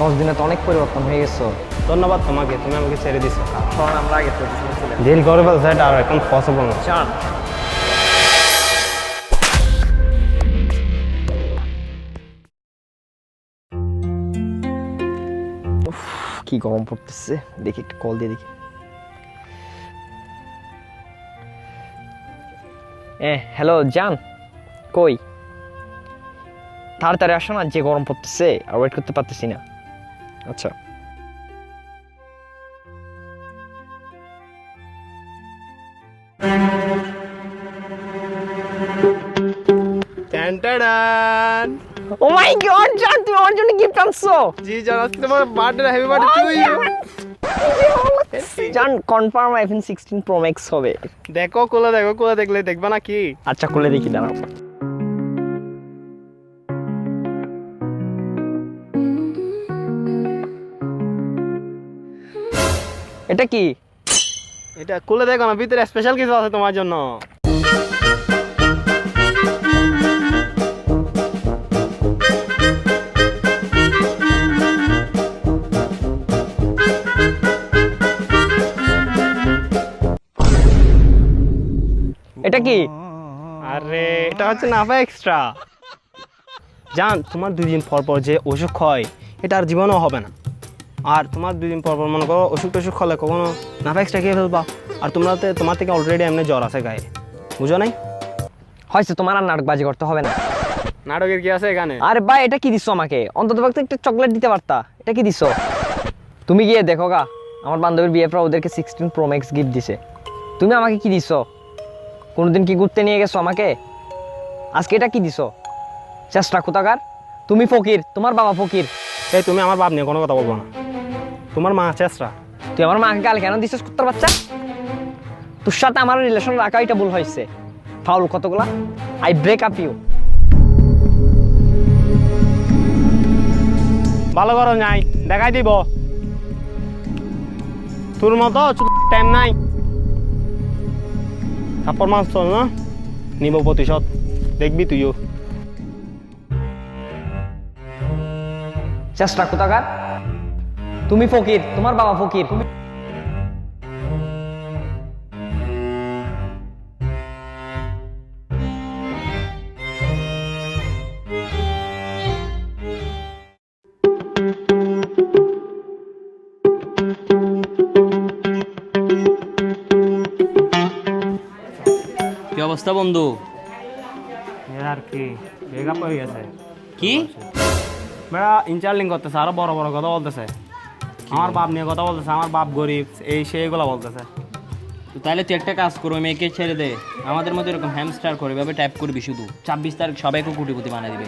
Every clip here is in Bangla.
দশ দিনে তো অনেক পরিবর্তন হয়ে গেছো। ধন্যবাদ তোমাকে তুমি আমাকে ছেড়ে দিছো। চল আমরা আগে ডিল করে ফেলছে এটা আর এখন পসিবল না। চান। উফ, কি গরম পড়তেছে। দেখি একটু কল দিয়ে দেখি। এ হ্যালো জান। কই? তাড়াতাড়ি আসো না যে গরম পড়তেছে আর ওয়েট করতে পারতেছি না। আচ্ছা। ও মাই গড জান তুমি আমার জন্য গিফট আনছো। জি জান আজকে তোমার birthday happy birthday to you জান confirm iPhone sixteen pro max হবে। দেখো কোলা দেখো কোলা দেখলে দেখবা না কি আচ্ছা খুলে দেখি দাঁড়াও। এটা কি? এটা খুলে দেখো না ভিতরে স্পেশাল কিছু আছে তোমার জন্য। এটা কি? আরে এটা হচ্ছে নাফা এক্সট্রা জান তোমার দুই দিন পর পর যে অসুখ হয় এটা আর জীবনেও হবে না। আর তোমার দুদিন পর পর মনে করো অসুখ টসুখ হলে কখনো নাফা এক্সট্রা খেয়ে ফেলবা। আর তোমরা তো- তোমার থেকে অলরেডি এমনি জ্বর আছে গায়ে। বুঝো নাই? হয়েছে তোমার আর নাটকবাজি করতে হবে না। নাটকের কি আছে এখানে? আরে ভাই এটা কি দিছো আমাকে? অন্তত পক্ষে একটা চকলেট দিতে পারতা। এটা কি দিছো? তুমি গিয়ে দেখো গা আমার বান্ধবীর বিয়ে পর ওদেরকে সিক্সটিন প্রো ম্যাক্স গিফট দিছে। তুমি আমাকে কি দিছো? কোনোদিন কি ঘুরতে নিয়ে গেছো আমাকে? আজকে এটা কি দিছো? চেষ্টা কোথাকার তুমি ফকির তোমার বাবা ফকির। এই তুমি আমার বাপ নিয়ে কোনো কথা বলব না। তোমার মা চেষ্টা তুই আমার মাকে গাল কেন দিছিস কুত্তার বাচ্চা? তোর সাথে আমার রিলেশন রাখা এটা ভুল হয়েছে। ফাউল কতগুলা? আই ব্রেক আপ ইউ ভালো করো নাই। দেখাই দিব। তোর মতো টাইম নাই। তারপর মাস চল না? নিব প্রতিশোধ। দেখবি তুইও। চেষ্টা কোথাকার? তুমি ফকির তোমার বাবা ফকির। কি অবস্থা বন্ধু? আর কি ব্রেকআপ হয়ে গেছে। কি? বেড়া ইন্টারলিং করতেছে আরও বড় বড় কথা বলতেছে। আমার বাপ নিয়ে কথা বলতেছে আমার বাপ গরিব এই সেইগুলো বলতেছে। তাহলে তুই একটা কাজ করো মেয়েকে ছেড়ে দে। আমাদের মধ্যে এরকম হ্যামস্টার করে এভাবে টাইপ করবি শুধু। ছাব্বিশ তারিখ সবাইকে কুটিপুতি বানিয়ে দিবে।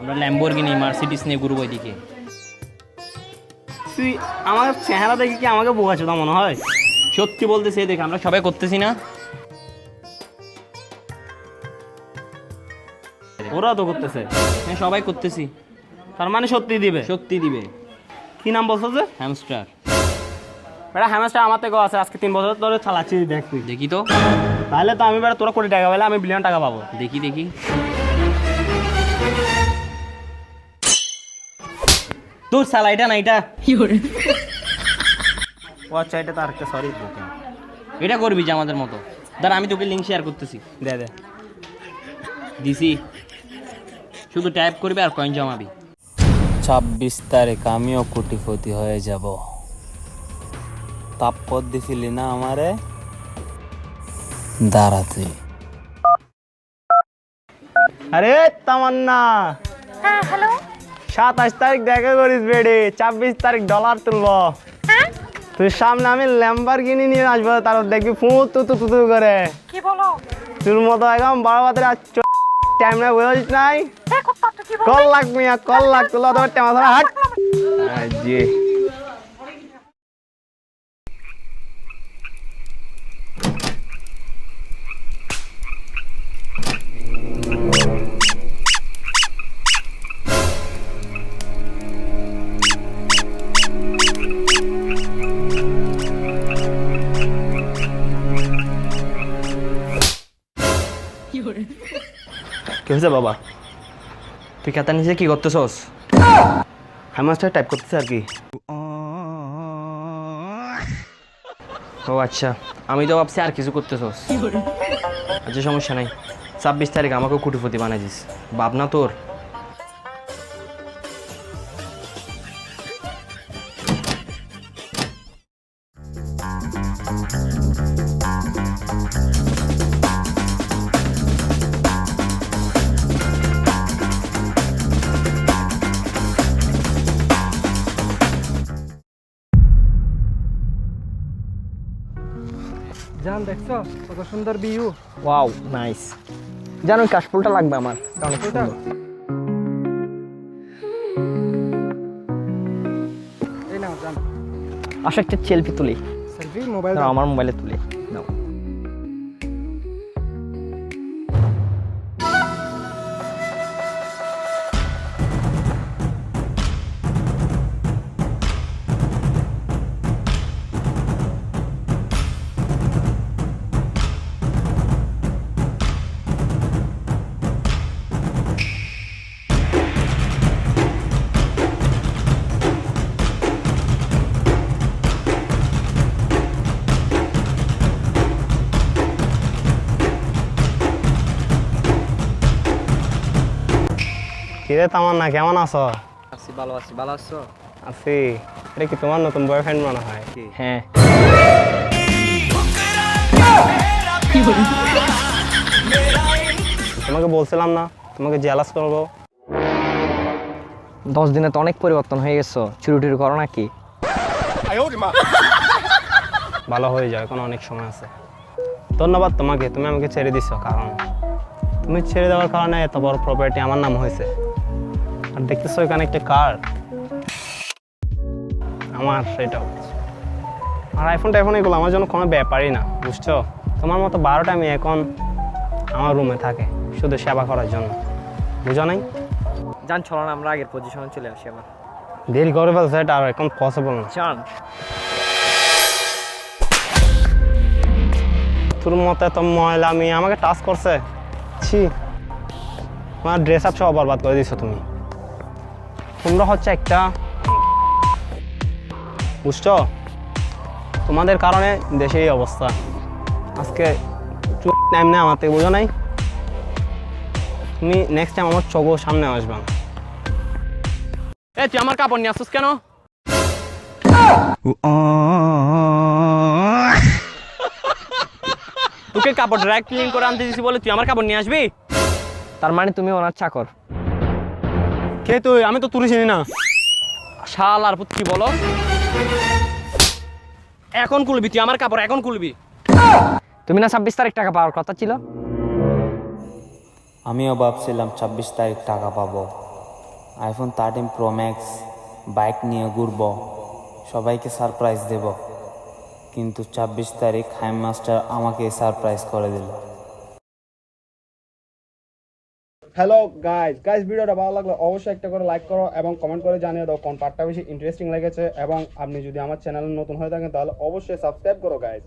আমরা ল্যাম্বোর্গিনি মার্সিডিস নিয়ে ঘুরবো এদিকে। তুই আমার চেহারা দেখে কি আমাকে বোকা চোদা মনে হয়? সত্যি বলতেছি এই দেখে আমরা সবাই করতেছি না। ওরা তো করতেছে। হ্যাঁ সবাই করতেছি। তার মানে সত্যি দিবে। সত্যি দিবে। কি নাম বলছো যে? হ্যামস্টার। বেটা হ্যামস্টার আমার থেকেও আছে আজকে তিন বছর ধরে চালাচ্ছি দেখ তুই দেখি তো। তাহলে তো আমি বেটা তোরা কোটি টাকা পেলে আমি বিলিয়ন টাকা পাবো। দেখি দেখি। তোর সালা এটা না এটা। ও আচ্ছা এটা তার একটা সরি এটা করবি যে আমাদের মতো। দাঁড়া আমি তোকে লিঙ্ক শেয়ার করতেছি। দে দে। দিছি। শুধু টাইপ করবি আর কয়েন জমাবি। ছাব্বিশ তারিখ আমিও কোটিপতি হয়ে যাব। তাপ্পর দিছিলি না আমারে? দাঁড়া তুই। আরে তামান্না। হ্যাঁ হ্যালো। সাতাশ তারিখ দেখা করিস বেড়ে ছাব্বিশ তারিখ ডলার তুলবো। হ্যাঁ? তুই সামনে আমি ল্যাম্বার কিনে নিয়ে আসব তারপর দেখবি ফু তু তু তু করে। কি বলো? তোর মতো একদম বারো বাজারে আর টাইম নাই বুঝিস নাই। কল লাগ মিয়া কল লাগ তুলো তোমার টেমা ধরা হাট। জি কি হয়েছে বাবা? তুই খাতা নিচে কি করতেছস? হ্যামাস্টার টাইপ করতেছে আর কি। ও আচ্ছা। আমি তো ভাবছি আর কিছু করতেছস। আচ্ছা সমস্যা নাই। ছাব্বিশ তারিখ আমাকেও কুটিপতি বানাই দিস ভাবনা তোর? দেখছ? কত সুন্দর বিউ ওয়াও নাইস জানো কাশফুলটা লাগবে আমার অনেক সুন্দর। এই নাও জান। আসো একটা সেলফি তুলি। সেলফি মোবাইল আমার মোবাইলে তুলি। কিরে তামান্না কেমন আছো? আছি ভালো আছি ভালো আছো? আছি। এটা কি তোমার নতুন বয়ফ্রেন্ড মনে হয়? হ্যাঁ। তোমাকে বলছিলাম না তোমাকে জেলাস করব। দশ দিনে তো অনেক পরিবর্তন হয়ে গেছো। চুরি টুরি করো নাকি? ভালো হয়ে যাবে এখন অনেক সময় আছে। ধন্যবাদ তোমাকে তুমি আমাকে ছেড়ে দিছো কারণ তুমি ছেড়ে দেওয়ার কারণে এত বড় প্রপার্টি আমার নাম হয়েছে। আর দেখতেছো এখানে একটা কার? আমার সেটা আর আইফোন টাইফোন এগুলো আমার জন্য কোনো ব্যাপারই না বুঝছ? তোমার মতো বারোটা আমি এখন আমার রুমে থাকে শুধু সেবা করার জন্য। বুঝো নাই? জান চলো না আমরা আগের পজিশনে চলে আসি আবার। দেরি করে ফেলছে এটা আর এখন পসিবল না। জান। তোর মতো এত ময়লা আমি আমাকে টাচ করছে ছি। আমার ড্রেস আপ সব বরবাদ করে দিছো তুমি। তোমরা হচ্ছে একটা বুঝছ? তোমাদের কারণে দেশে এই অবস্থা। আজকে টাইম নেই, আমার থেকে বুঝো নাই? তুমি নেক্সট টাইম আমার চোখও সামনে আসবা না। এ, তুই আমার কাপড় নিয়ে আসছিস কেন? তোকে কাপড় ড্রাই ক্লিন করে আনতে দিছি বলে তুই আমার কাপড় নিয়ে আসবি? তার মানে তুমি ওনার চাকর। কে তুই? আমি তো তুলে চিনি না। শাল আর পুত কি বলো। এখন খুলবি তুই আমার কাপড় এখন খুলবি তুমি না ছাব্বিশ তারিখ টাকা পাওয়ার কথা ছিল? আমিও ভাবছিলাম ছাব্বিশ তারিখ টাকা পাবো। IPhone thirteen pro max bike নিয়ে ঘুরবো। সবাইকে সারপ্রাইজ দেব। কিন্তু ছাব্বিশ তারিখ হাইম মাস্টার আমাকে সারপ্রাইজ করে দিল। হ্যালো গাইজ গাইজ ভিডিওটা ভালো লাগলে অবশ্যই একটা করে লাইক করো এবং কমেন্ট করে জানিয়ে দাও কোন পার্টটা বেশি ইন্টারেস্টিং লেগেছে এবং আপনি যদি আমার চ্যানেলে নতুন হয়ে থাকেন তাহলে অবশ্যই সাবস্ক্রাইব করো গাইজ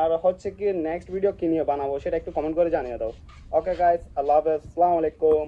আর হচ্ছে কি নেক্সট ভিডিও কী নিয়ে বানাবো সেটা একটু কমেন্ট করে জানিয়ে দাও। ওকে গাইজ আল্লাহ হাফেজ. আসসালামু আলাইকুম।